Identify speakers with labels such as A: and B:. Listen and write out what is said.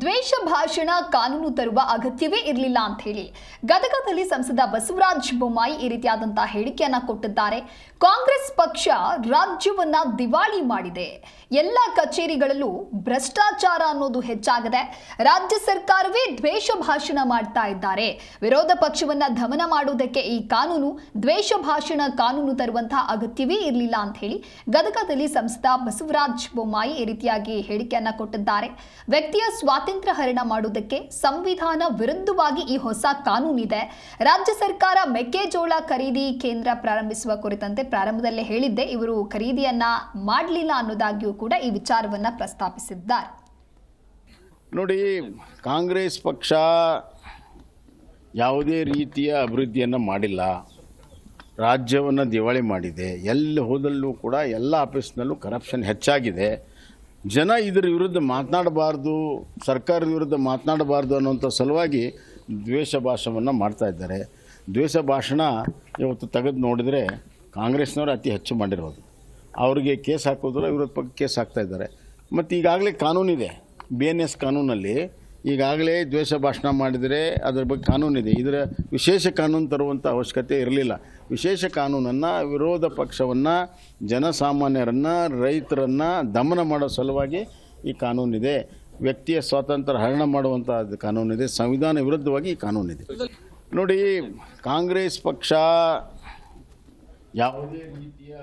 A: ದ್ವೇಷ ಭಾಷಣ ಕಾನೂನು ತರುವ ಅಗತ್ಯವೇ ಇರಲಿಲ್ಲ ಅಂತ ಹೇಳಿ ಗದಗದಲ್ಲಿ ಸಂಸದ ಬಸವರಾಜ ಬೊಮ್ಮಾಯಿ ಈ ರೀತಿಯಾದಂತಹ ಹೇಳಿಕೆಯನ್ನ ಕೊಟ್ಟಿದ್ದಾರೆ. ಕಾಂಗ್ರೆಸ್ ಪಕ್ಷ ರಾಜ್ಯವನ್ನ ದಿವಾಳಿ ಮಾಡಿದೆ. ಎಲ್ಲ ಕಚೇರಿಗಳಲ್ಲೂ ಭ್ರಷ್ಟಾಚಾರ ಅನ್ನೋದು ಹೆಚ್ಚಾಗಿದೆ. ರಾಜ್ಯ ಸರ್ಕಾರವೇ ದ್ವೇಷ ಭಾಷಣ ಮಾಡ್ತಾ ಇದ್ದಾರೆ. ವಿರೋಧ ಪಕ್ಷವನ್ನ ದಮನ ಮಾಡುವುದಕ್ಕೆ ಈ ಕಾನೂನು, ದ್ವೇಷ ಭಾಷಣ ಕಾನೂನು ತರುವಂತಹ ಅಗತ್ಯವೇ ಇರಲಿಲ್ಲ ಅಂತ ಹೇಳಿ ಗದಗದಲ್ಲಿ ಸಂಸದ ಬಸವರಾಜ ಬೊಮ್ಮಾಯಿ ಈ ರೀತಿಯಾಗಿ ಹೇಳಿಕೆಯನ್ನ ಕೊಟ್ಟಿದ್ದಾರೆ. ವ್ಯಕ್ತಿಯ ಸ್ವಾತಂತ್ರ್ಯ ಹರಣ ಮಾಡುವುದಕ್ಕೆ ಸಂವಿಧಾನ ವಿರುದ್ಧವಾಗಿ ಈ ಹೊಸ ಕಾನೂನಿದೆ. ರಾಜ್ಯ ಸರ್ಕಾರ ಮೆಕ್ಕೆಜೋಳ ಖರೀದಿ ಕೇಂದ್ರ ಪ್ರಾರಂಭಿಸುವ ಕುರಿತಂತೆ ಪ್ರಾರಂಭದಲ್ಲೇ ಹೇಳಿದ್ದೆ. ಇವರು ಖರೀದಿಯನ್ನ ಮಾಡಲಿಲ್ಲ ಅನ್ನೋದಾಗಿಯೂ ಕೂಡ ಈ ವಿಚಾರವನ್ನ ಪ್ರಸ್ತಾಪಿಸಿದ್ದಾರೆ.
B: ನೋಡಿ, ಕಾಂಗ್ರೆಸ್ ಪಕ್ಷ ಯಾವುದೇ ರೀತಿಯ ಅಭಿವೃದ್ಧಿಯನ್ನು ಮಾಡಿಲ್ಲ. ರಾಜ್ಯವನ್ನು ದಿವಾಳಿ ಮಾಡಿದೆ. ಎಲ್ಲಿ ಹೋದಲ್ಲೂ ಕೂಡ ಎಲ್ಲ ಆಫೀಸ್ನಲ್ಲೂ ಕರಪ್ಷನ್ ಹೆಚ್ಚಾಗಿದೆ. ಜನ ಇದರ ವಿರುದ್ಧ ಮಾತನಾಡಬಾರ್ದು, ಸರ್ಕಾರದ ವಿರುದ್ಧ ಮಾತನಾಡಬಾರ್ದು ಅನ್ನೋಂಥ ಸಲುವಾಗಿ ದ್ವೇಷ ಭಾಷಣವನ್ನು ಮಾಡ್ತಾ ಇದ್ದಾರೆ. ದ್ವೇಷ ಭಾಷಣ ಇವತ್ತು ತೆಗೆದು ನೋಡಿದರೆ ಕಾಂಗ್ರೆಸ್ನವರು ಅತಿ ಹೆಚ್ಚು ಮಾಡಿರೋದು. ಅವರಿಗೆ ಕೇಸ್ ಹಾಕೋದ್ರೆ ವಿರೋಧ ಪಕ್ಷ ಕೇಸ್ ಹಾಕ್ತಾ ಇದ್ದಾರೆ. ಮತ್ತು ಈಗಾಗಲೇ ಕಾನೂನಿದೆ. ಬಿ ಎನ್ ಎಸ್ ಕಾನೂನಲ್ಲಿ ಈಗಾಗಲೇ ದ್ವೇಷ ಭಾಷಣ ಮಾಡಿದರೆ ಅದರ ಬಗ್ಗೆ ಕಾನೂನಿದೆ. ಇದರ ವಿಶೇಷ ಕಾನೂನು ತರುವಂಥ ಅವಶ್ಯಕತೆ ಇರಲಿಲ್ಲ. ವಿಶೇಷ ಕಾನೂನನ್ನು, ವಿರೋಧ ಪಕ್ಷವನ್ನು, ಜನಸಾಮಾನ್ಯರನ್ನು, ರೈತರನ್ನು ದಮನ ಮಾಡೋ ಸಲುವಾಗಿ ಈ ಕಾನೂನಿದೆ. ವ್ಯಕ್ತಿಯ ಸ್ವಾತಂತ್ರ್ಯ ಹರಣ ಮಾಡುವಂಥ ಕಾನೂನಿದೆ. ಸಂವಿಧಾನ ವಿರುದ್ಧವಾಗಿ ಈ ಕಾನೂನಿದೆ. ನೋಡಿ, ಕಾಂಗ್ರೆಸ್ ಪಕ್ಷ ಯಾವುದೇ ರೀತಿಯ